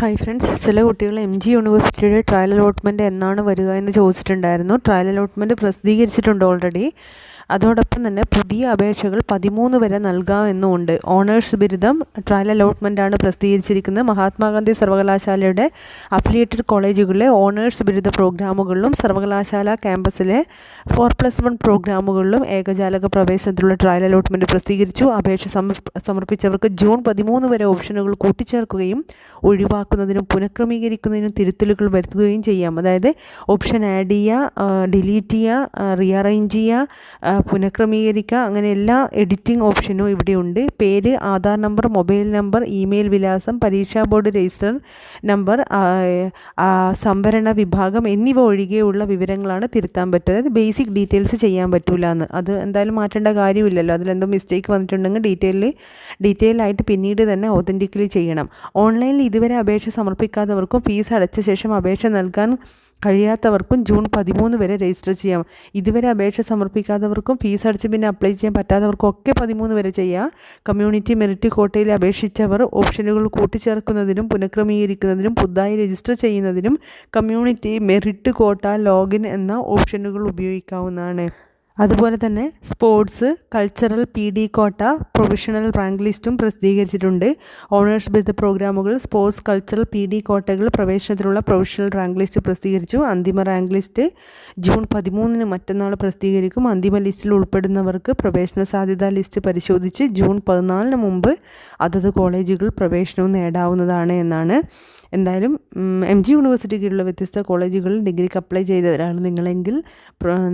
Hi friends ചില കുട്ടികൾ M G യൂണിവേഴ്സിറ്റിയുടെ ട്രയൽ അലോട്ട്മെന്റ് എന്നാണ് വരിക എന്ന് ചോദിച്ചിട്ടുണ്ടായിരുന്നു. ട്രയൽ അലോട്ട്മെന്റ് പ്രസിദ്ധീകരിച്ചിട്ടുണ്ട് ഓൾറെഡി അതോടൊപ്പം തന്നെ പുതിയ അപേക്ഷകൾ പതിമൂന്ന് വരെ നൽകാമെന്നുമുണ്ട്. ഓണേഴ്സ് ബിരുദം ട്രയൽ അലോട്ട്മെന്റാണ് പ്രസിദ്ധീകരിച്ചിരിക്കുന്നത്. മഹാത്മാഗാന്ധി സർവകലാശാലയുടെ അഫിലിയേറ്റഡ് കോളേജുകളിലെ ഓണേഴ്സ് ബിരുദ പ്രോഗ്രാമുകളിലും സർവകലാശാല ക്യാമ്പസിലെ ഫോർ പ്ലസ് വൺ പ്രോഗ്രാമുകളിലും ഏകജാലക പ്രവേശനത്തിലുള്ള ട്രയൽ അലോട്ട്മെന്റ് പ്രസിദ്ധീകരിച്ചു. അപേക്ഷ സമർപ്പിച്ചവർക്ക് ജൂൺ പതിമൂന്ന് വരെ ഓപ്ഷനുകൾ കൂട്ടിച്ചേർക്കുകയും ഒഴിവാക്കുന്നതിനും പുനഃക്രമീകരിക്കുന്നതിനും തിരുത്തലുകൾ വരുത്തുകയും ചെയ്യാം. അതായത് ഓപ്ഷൻ ആഡ് ചെയ്യുക ഡിലീറ്റ് ചെയ്യുക റീഅറേഞ്ച് ചെയ്യുക പുനഃക്രമീകരിക്കുക അങ്ങനെ എല്ലാ എഡിറ്റിംഗ് ഓപ്ഷനും ഇവിടെയുണ്ട് പേര് Aadhaar number mobile number email വിലാസം പരീക്ഷാ ബോർഡ് രജിസ്റ്റർ നമ്പർ സംഭരണ വിഭാഗം എന്നിവ ഒഴികെയുള്ള വിവരങ്ങളാണ് തിരുത്താൻ പറ്റുക. അതായത് ബേസിക് ഡീറ്റെയിൽസ് ചെയ്യാൻ പറ്റില്ല എന്ന് അത് എന്തായാലും മാറ്റേണ്ട കാര്യമില്ലല്ലോ. അതിലെന്തോ മിസ്റ്റേക്ക് വന്നിട്ടുണ്ടെങ്കിൽ ഡീറ്റെയിൽ ഡീറ്റെയിൽ ആയിട്ട് പിന്നീട് തന്നെ ഒതന്റിക്കലി ചെയ്യണം. ഓൺലൈനിൽ ഇതുവരെ അപേക്ഷ സമർപ്പിക്കാത്തവർക്കും ഫീസ് അടച്ച ശേഷം അപേക്ഷ നൽകാൻ കഴിയാത്തവർക്കും ജൂൺ പതിമൂന്ന് വരെ രജിസ്റ്റർ ചെയ്യാം. ഇതുവരെ അപേക്ഷ സമർപ്പിക്കാത്തവർക്കും ഫീസ് അടച്ച് പിന്നെ അപ്ലൈ ചെയ്യാൻ പറ്റാത്തവർക്കും ഒക്കെ പതിമൂന്ന് വരെ ചെയ്യാം. കമ്മ്യൂണിറ്റി മെറിറ്റ് കോട്ടയിൽ അപേക്ഷിച്ചവർ ഓപ്ഷനുകൾ കൂട്ടിച്ചേർക്കുന്നതിനും പുനഃക്രമീകരിക്കുന്നതിനും പുതുതായി രജിസ്റ്റർ ചെയ്യുന്നതിനും കമ്മ്യൂണിറ്റി മെറിറ്റ് കോട്ട ലോഗിൻ എന്ന ഓപ്ഷനുകൾ ഉപയോഗിക്കാവുന്നതാണ്. അതുപോലെ തന്നെ sports cultural P D quota professional rank ലിസ്റ്റും പ്രസിദ്ധീകരിച്ചിട്ടുണ്ട്. ഓണേഴ്സ് ബിരുദ പ്രോഗ്രാമുകൾ സ്പോർട്സ് കൾച്ചറൽ പി ഡി കോട്ടകൾ പ്രവേശനത്തിനുള്ള പ്രൊഫഷണൽ റാങ്ക് ലിസ്റ്റ് പ്രസിദ്ധീകരിച്ചു. അന്തിമ റാങ്ക് ലിസ്റ്റ് ജൂൺ പതിമൂന്നിന് മറ്റന്നാൾ പ്രസിദ്ധീകരിക്കും. അന്തിമ ലിസ്റ്റിൽ ഉൾപ്പെടുന്നവർക്ക് പ്രവേശന സാധ്യതാ ലിസ്റ്റ് പരിശോധിച്ച് ജൂൺ പതിനാലിന് മുമ്പ് അതത് കോളേജുകൾ പ്രവേശനവും നേടാവുന്നതാണ് എന്നാണ്. എന്തായാലും എം ജി യൂണിവേഴ്സിറ്റി കീഴിലുള്ള വ്യത്യസ്ത കോളേജുകളിൽ ഡിഗ്രിക്ക് അപ്ലൈ ചെയ്തവരാണ് നിങ്ങളെങ്കിൽ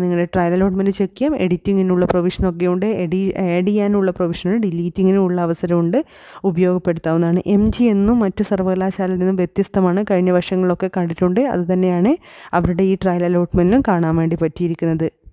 നിങ്ങളുടെ ട്രയൽ അലോട്ട്മെന്റ് ചെക്ക് ചെയ്യാം എഡിറ്റിങ്ങിനുള്ള പ്രൊവിഷനൊക്കെ ഉണ്ട് എഡി ആഡ് ചെയ്യാനുള്ള പ്രൊവിഷനുണ്ട്. ഡിലീറ്റിങ്ങിനുള്ള അവസരമുണ്ട്. ഉപയോഗപ്പെടുത്താവുന്നതാണ്. എം ജി എന്നും മറ്റ് സർവകലാശാലയിൽ നിന്നും വ്യത്യസ്തമാണ്. കഴിഞ്ഞ വർഷങ്ങളിലൊക്കെ കണ്ടിട്ടുണ്ട്. അതുതന്നെയാണ് അവരുടെ ഈ ട്രയൽ അലോട്ട്മെന്റിലും കാണാൻ വേണ്ടി പറ്റിയിരിക്കുന്നത്.